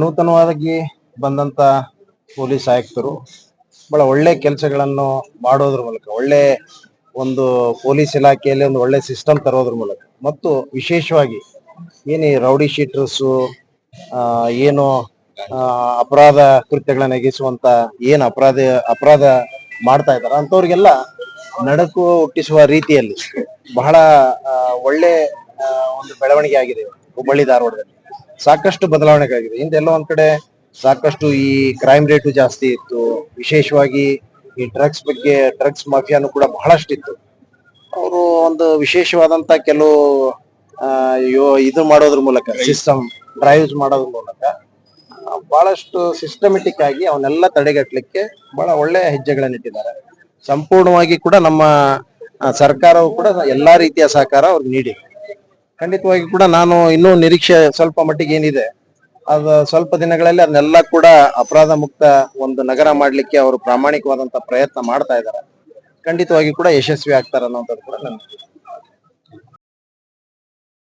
ನೂತನವಾಗಿ ಬಂದಂತ ಪೊಲೀಸ್ ಆಯುಕ್ತರು ಬಹಳ ಒಳ್ಳೆ ಕೆಲಸಗಳನ್ನು ಮಾಡೋದ್ರ ಮೂಲಕ, ಒಳ್ಳೆ ಒಂದು ಪೊಲೀಸ್ ಇಲಾಖೆಯಲ್ಲಿ ಒಂದು ಒಳ್ಳೆ ಸಿಸ್ಟಮ್ ತರೋದ್ರ ಮೂಲಕ. ಮತ್ತು ವಿಶೇಷವಾಗಿ ಏನು ರೌಡಿ ಶೀಟರ್ಸು ಏನು ಅಪರಾಧ ಕೃತ್ಯಗಳನ್ನ ಎಗಿಸುವಂತ ಏನು ಅಪರಾಧ ಅಪರಾಧ ಮಾಡ್ತಾ ಇದಾರೆ ಅಂತವ್ರಿಗೆಲ್ಲ ನಡಕು ಹುಟ್ಟಿಸುವ ರೀತಿಯಲ್ಲಿ ಬಹಳ ಒಳ್ಳೆ ಒಂದು ಬೆಳವಣಿಗೆ ಆಗಿದೆ ಹುಬ್ಬಳ್ಳಿ ಧಾರವಾಡದಲ್ಲಿ. ಸಾಕಷ್ಟು ಬದಲಾವಣೆಗಳಾಗಿದೆ ಹಿಂದೆಲ್ಲ ಒಂದ್ ಕಡೆ ಸಾಕಷ್ಟು ಈ ಕ್ರೈಮ್ ರೇಟು ಜಾಸ್ತಿ ಇತ್ತು. ವಿಶೇಷವಾಗಿ ಈ ಡ್ರಗ್ಸ್ ಬಗ್ಗೆ ಡ್ರಗ್ಸ್ ಮಾಫಿಯಾನು ಕೂಡ ಬಹಳಷ್ಟಿತ್ತು ಅವರು ಒಂದು ವಿಶೇಷವಾದಂತ ಕೆಲವು ಇದು ಮಾಡೋದ್ರ ಮೂಲಕ ಸಿಸ್ಟಮ್ ಡ್ರೈವ್ಸ್ ಮಾಡೋದ್ರ ಮೂಲಕ ಬಹಳಷ್ಟು ಸಿಸ್ಟಮೆಟಿಕ್ ಆಗಿ ಅವನ್ನೆಲ್ಲ ತಡೆಗಟ್ಟಲಿಕ್ಕೆ ಬಹಳ ಒಳ್ಳೆ ಹೆಜ್ಜೆಗಳನ್ನಿಟ್ಟಿದ್ದಾರೆ ಸಂಪೂರ್ಣವಾಗಿ ಕೂಡ ನಮ್ಮ ಸರ್ಕಾರವು ಕೂಡ ಎಲ್ಲಾ ರೀತಿಯ ಸಹಕಾರ ಅವ್ರಿಗೆ ನೀಡಿದೆ. ಖಂಡಿತವಾಗಿ ಕೂಡ ನಾನು ಇನ್ನೂ ನಿರೀಕ್ಷೆ ಸ್ವಲ್ಪ ಮಟ್ಟಿಗೆ ಏನಿದೆ. ಅದು ಸ್ವಲ್ಪ ದಿನಗಳಲ್ಲಿ ಅದನ್ನೆಲ್ಲ ಕೂಡ ಅಪರಾಧ ಮುಕ್ತ ಒಂದು ನಗರ ಮಾಡ್ಲಿಕ್ಕೆ ಅವರು ಪ್ರಾಮಾಣಿಕವಾದಂತ ಪ್ರಯತ್ನ ಮಾಡ್ತಾ ಇದ್ದಾರೆ. ಖಂಡಿತವಾಗಿ ಕೂಡ ಯಶಸ್ವಿ ಆಗ್ತಾರೆ ಅನ್ನೋದು ಕೂಡ ನನ್ನ